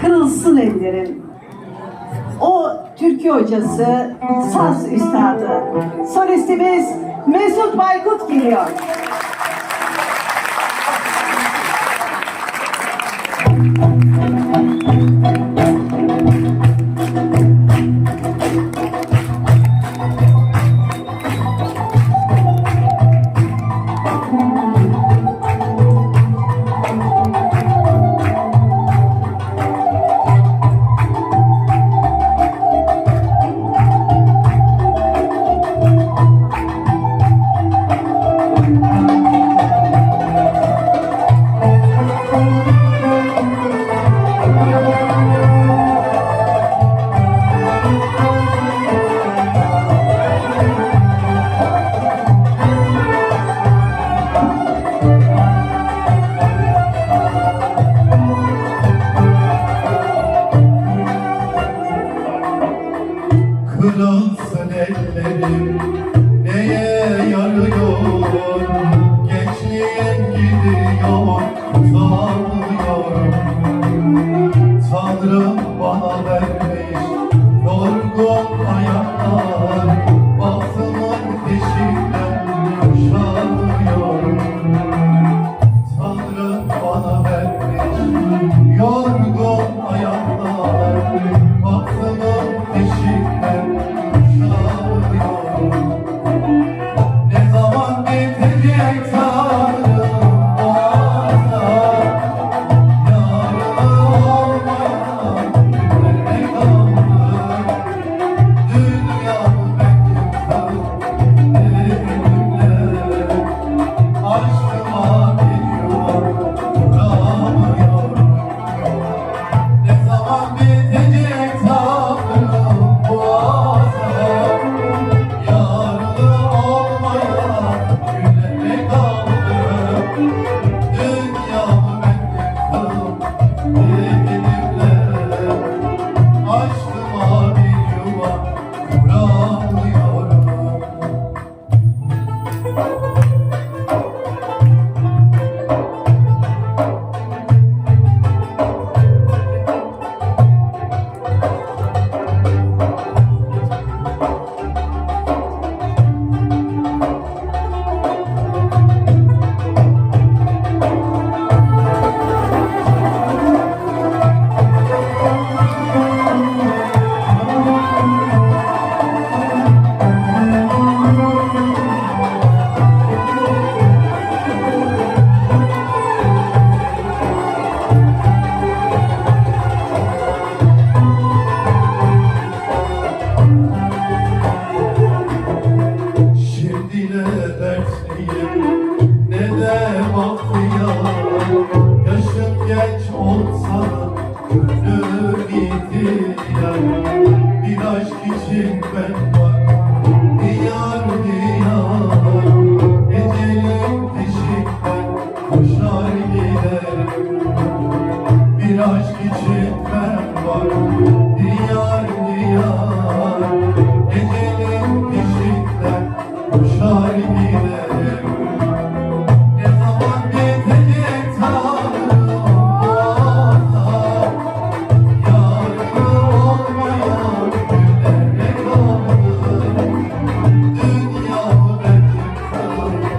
kırılsın ellerin. O türkü hocası, saz üstadı, solistimiz Mesut Baykut geliyor. Thanks.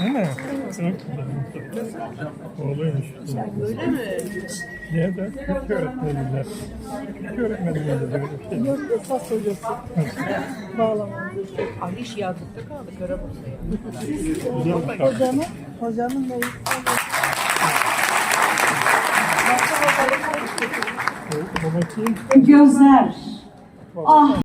Değil mi? Evet. Oğluymuş. Mi? Nerede? Hiç. Hiç öğretmediler. Yok esas hocası. Bağlamamız. Ali iş yazdıkta kaldı Karabursa'ya. Güzel bir hocamın da. Gözler. Ah